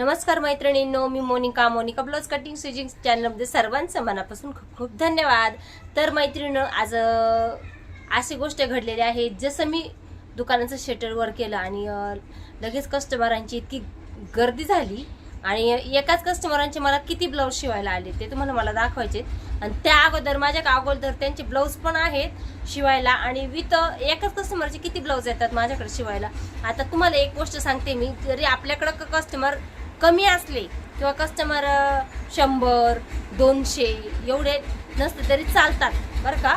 नमस्कार मैत्रिणींनो मी Monika. Monika blouse cutting stitching चॅनलमध्ये सर्वांचं मनापासून खूप खूप धन्यवाद. तर मैत्रिणीनं आज अशी गोष्ट घडलेली आहे. जसं मी दुकानाचं शटरवर केलं आणि लगेच कस्टमरांची इतकी गर्दी झाली आणि एकाच कस्टमरांचे मला किती ब्लाऊज शिवायला आले ते तुम्हाला मला दाखवायचे आणि त्या अगोदर माझ्या अगोदर त्यांचे ब्लाऊज पण आहेत शिवायला आणि विथ एकाच कस्टमरचे किती ब्लाऊज येतात माझ्याकडे शिवायला. आता तुम्हाला एक गोष्ट सांगते मी. जरी आपल्याकडं कस्टमर कमी असले किंवा कस्टमर शंभर दोनशे एवढे नसते तरी चालतात. बरं का?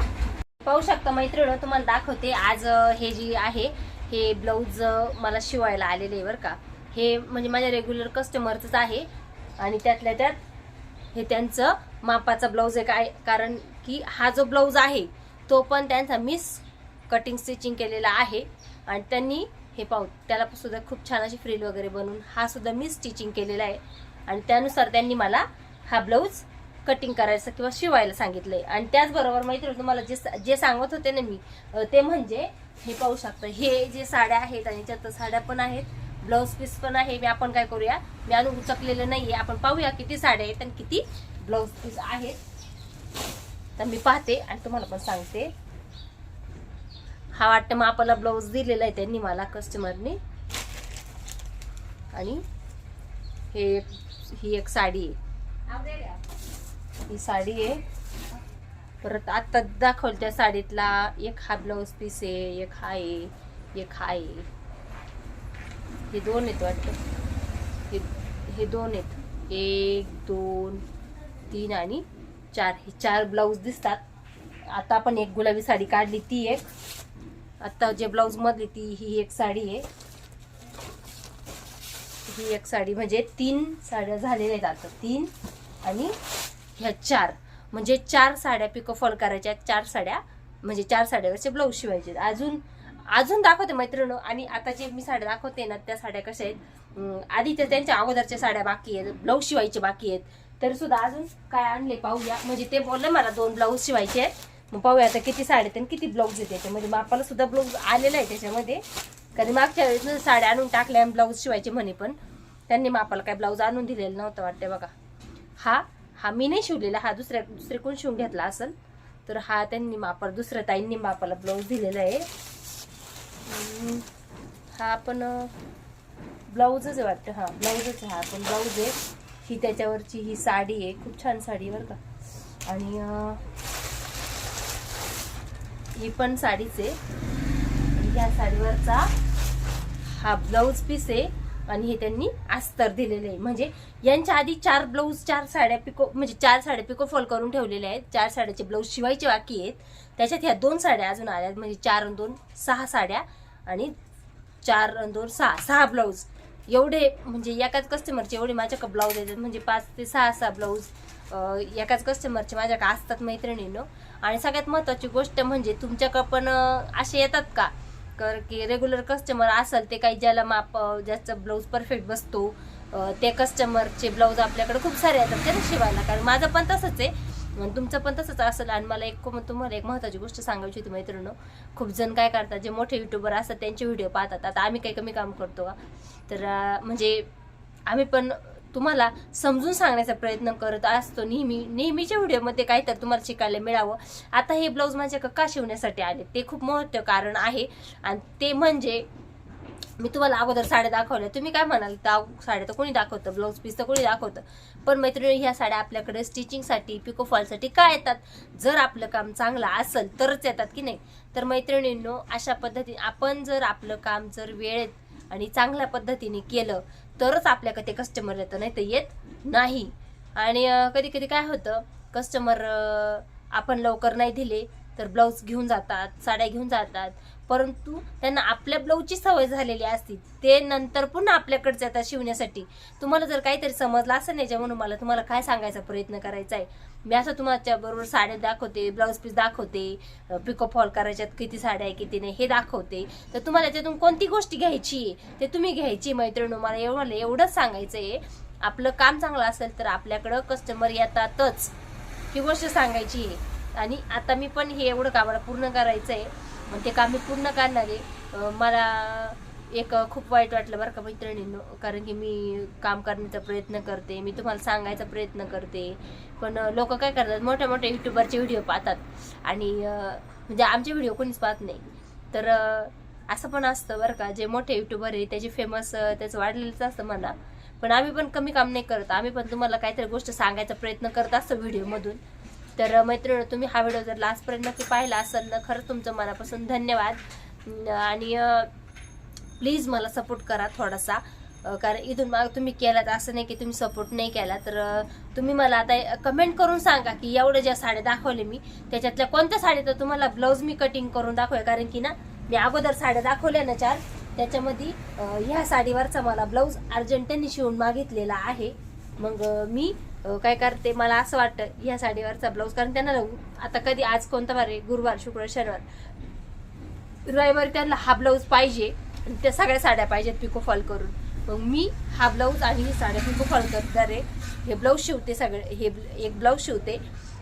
पाहू शकता मैत्रिणी तुम्हाला दाखवते. आज हे जी आहे हे ब्लाऊज मला शिवायला आलेले आहे बरं का? हे म्हणजे माझ्या रेग्युलर कस्टमरचंच आहे. आणि त्यातल्या त्यात हे त्यांचं मापाचा ब्लाऊज आहे काय कारण की हा जो ब्लाऊज आहे तो पण त्यांचा मिस कटिंग स्टिचिंग केलेला आहे. आणि त्यांनी हे पाहू. त्याला सुद्धा खूप छान अशी फ्रिल वगैरे बनवून हा सुद्धा मी स्टिचिंग केलेला आहे. आणि त्यानुसार त्यांनी मला हा ब्लाऊज कटिंग करायचं किंवा शिवायला सांगितलंय. आणि त्याचबरोबर मैत्री तुम्हाला जे जे सांगत होते ना मी ते म्हणजे हे पाहू शकता हे जे साड्या आहेत आणि त्यात साड्या पण आहेत ब्लाऊज पीस पण आहे मी आपण काय करूया मी अजून उचकलेलं नाहीये आपण पाहूया किती साड्या आहेत आणि किती ब्लाऊज पीस आहेत. तर मी पाहते आणि तुम्हाला पण सांगते. हा वाटतं मग आपला ब्लाऊज दिलेला आहे त्यांनी मला कस्टमरनी आणि हे एक- ही एक साडी आहे. ही साडी आहे. परत आत्ता दाखवल त्या साडीतला एक हा ब्लाऊज पीस आहे एक हा आहे एक हा आहे. हे दोन आहेत वाटतं. हे हे दोन आहेत. एक दोन तीन आणि चार. हे चार ब्लाऊज दिसतात. आता आपण एक गुलाबी साडी काढली ती एक. आता जे ब्लाऊजमधली ती ही एक साडी आहे. ही एक साडी म्हणजे तीन साड्या झालेल्या आहेत आता. तीन आणि ह्या चार. म्हणजे चार साड्या पिको फॉल करायच्या चार साड्या म्हणजे चार साड्यावरचे ब्लाऊज शिवायचे अजून अजून दाखवते मैत्रिणी आणि आता जे मी साड्या दाखवते ना त्या साड्या कशा आहेत? आधी तर त्यांच्या अगोदरच्या साड्या बाकी आहेत. ब्लाऊज शिवायचे बाकी आहेत. तरी सुद्धा अजून काय आणले पाहूया. म्हणजे ते बोलले मला दोन ब्लाऊज शिवायचे आहेत. मग पाहूया आता किती साड्या आहेत आणि किती ब्लाऊज आहे त्याच्यामध्ये मापाला सुद्धा ब्लाऊज आलेला आहे त्याच्यामध्ये. कारण मागच्या वेळेस साड्या आणून टाकल्या आणि ब्लाऊज शिवायचे म्हणे पण. त्यांनी मापाला काय ब्लाऊज आणून दिलेलं नव्हतं वाटते बघा. हा हा मी नाही शिवलेला हा दुसऱ्या दुसरे कोण शिवून घेतला असेल? तर हा त्यांनी मापाला दुसऱ्या ताईंनी मापाला ब्लाऊज दिलेला आहे. हा पण ब्लाऊजच आहे वाटतं. हा ब्लाऊजच आहे. हा पण ब्लाऊज आहे. ही त्याच्यावरची ही साडी आहे. खूप छान साडी आहे बरं का. आणि ही पण साडीच आहे. ह्या साडीवरचा हा ब्लाऊज पीस आहे आणि हे त्यांनी अस्तर दिलेले आहे. म्हणजे यांच्या आधी चार ब्लाऊज चार साड्या पिको म्हणजे चार साड्या पिको फॉल करून ठेवलेल्या आहेत. चार साड्याचे ब्लाऊज शिवायचे बाकी आहेत. त्याच्यात ह्या दोन साड्या अजून आल्या आहेत. म्हणजे चार दोन सहा साड्या आणि चार दोन सहा सहा ब्लाऊज. एवढे म्हणजे एकाच कस्टमरचे एवढे माझ्याकडे ब्लाऊज येतात. म्हणजे पाच ते सहा सहा ब्लाऊज एकाच कस्टमरचे माझ्याकडे असतात मैत्रिणीनं. आणि सगळ्यात महत्त्वाची गोष्ट म्हणजे तुमच्याकडं पण असे येतात का? कर की रेग्युलर कस्टमर असेल ते काही ज्याला माप ज्याचा ब्लाऊज परफेक्ट बसतो ते कस्टमरचे ब्लाऊज आपल्याकडे खूप सारे येतात त्याला शिवायला. कारण माझं पण तसंच आहे. आणि तुमचं पण तसंच असेल. आणि मला एक तुम्हाला एक महत्त्वाची गोष्ट सांगायची होती मैत्रिणी खूप जण काय करतात जे मोठे युट्यूबर असतात त्यांचे व्हिडिओ पाहतात. आता आम्ही काही कमी काम करतो का? तर म्हणजे आम्ही पण तुम्हाला समजून सांगण्याचा प्रयत्न करत असतो नेहमी. नेहमीच्या व्हिडिओमध्ये काहीतरी तुम्हाला शिकायला मिळावं. आता हे ब्लाऊज माझ्या का शिवण्यासाठी आले. ते खूप महत्त्व कारण आहे. आणि ते म्हणजे मी तुम्हाला अगोदर साड्या दाखवल्या. तुम्ही काय म्हणाल त्या साड्या तर कोणी दाखवतं? ब्लाऊज पीस तर कोणी दाखवतं? पण मैत्रिणी ह्या साड्या आपल्याकडे स्टिचिंगसाठी पिकोफॉलसाठी काय येतात? जर आपलं काम चांगलं असेल तरच येतात की नाही? तर मैत्रिणींनो अशा पद्धतीने आपण जर आपलं काम जर वेळेत आणि चांगल्या पद्धतीने केलं तरच आपल्याकडे ते कस्टमर येतं नाही तर येत नाही. आणि कधी कधी काय होतं कस्टमर आपण लवकर नाही दिले तर ब्लाऊज घेऊन जातात साड्या घेऊन जातात. परंतु त्यांना आपल्या ब्लाऊजची सवय झालेली असती. ते नंतर पुन्हा आपल्याकडे येतात शिवण्यासाठी. तुम्हाला जर काहीतरी समजलं असेल नाही म्हणून मला तुम्हाला काय सांगायचा प्रयत्न करायचा आहे? मी असं तुम्हाला बरोबर साड्या दाखवते ब्लाऊज पीस दाखवते पिको फॉल करायच्यात किती साड्या आहे किती नाही हे दाखवते. तर तुम्हाला त्यातून कोणती गोष्टी घ्यायची आहे ते तुम्ही घ्यायची मैत्रिणी मला एवढं एवढंच सांगायचं आहे. आपलं काम चांगलं असेल तर आपल्याकडं कस्टमर येतातच ही गोष्ट सांगायची आहे. आणि आता मी पण हे एवढं कामाला पूर्ण करायचं आहे मग ते काम मी पूर्ण करणार आहे. मला एक खूप वाईट वाटलं बरं का मैत्रिणींनो कारण की मी काम करण्याचा प्रयत्न करते मी तुम्हाला सांगायचा प्रयत्न करते. पण लोक काय करतात मोठ्या मोठ्या युट्यूबरचे व्हिडिओ पाहतात. आणि म्हणजे आमचे व्हिडिओ कोणीच पाहत नाही. तर असं पण असतं बरं का जे मोठे युट्यूबर आहे त्याचे फेमस त्याचं वाढलेलंच असतं म्हणा. पण आम्ही पण कमी काम नाही करत. आम्ही पण तुम्हाला काहीतरी गोष्ट सांगायचा प्रयत्न करत असतो व्हिडिओमधून. तर मैत्रिणी तुम्ही हा व्हिडिओ जर लास्टपर्यंत नक्की पाहिला असेल ना खरंच तुमचं मनापासून धन्यवाद. आणि प्लीज मला सपोर्ट करा थोडासा. कारण इथून मग तुम्ही केलात असं नाही की तुम्ही सपोर्ट नाही केला. तर तुम्ही मला आता कमेंट करून सांगा की एवढ्या ज्या साड्या दाखवले मी त्याच्यातल्या कोणत्या साड्या तर तुम्हाला ब्लाऊज मी कटिंग करून दाखवूया कारण की ना मी अगोदर साड्या दाखवल्या ना चार त्याच्यामध्ये ह्या साडीवरचा मला ब्लाऊज अर्जंटनी शिवून मागितलेला आहे. मग मी काय करते मला असं वाटतं ह्या साडीवरचा ब्लाऊज कारण त्यांना आता कधी आज कोणता वार आहे गुरुवार शुक्रवार शनिवार रविवारी त्यांना हा ब्लाऊज पाहिजे आणि त्या सगळ्या साड्या पाहिजेत पिको फॉल करून. मग मी हा ब्लाऊज आणि ही साड्या पिको फॉल करणार आहे. हे ब्लाऊज शिवते सगळे हे एक ब्लाऊज शिवते.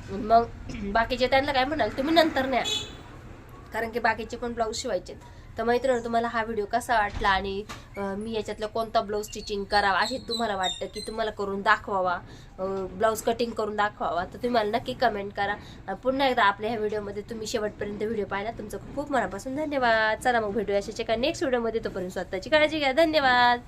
मग बाकीचे त्यांना काय म्हणाल तुम्ही नंतर न्या. कारण की बाकीचे पण ब्लाऊज शिवायचे तर मैत्रिणी तुम्हाला हा व्हिडिओ कसा वाटला आणि मी याच्यातलं कोणता ब्लाऊज स्टिचिंग करावा असे तुम्हाला वाटतं की तुम्हाला करून दाखवावा? ब्लाऊज कटिंग करून दाखवावा? तर तुम्ही मला नक्की कमेंट करा. आणि पुन्हा एकदा आपल्या ह्या व्हिडिओमध्ये तुम्ही शेवटपर्यंत व्हिडिओ पाहिला तुमचं खूप मनापासून धन्यवाद. चला मग भेटूया अशाच एका नेक्स्ट व्हिडिओमध्ये तोपर्यंत स्वतःची काळजी घ्या. धन्यवाद.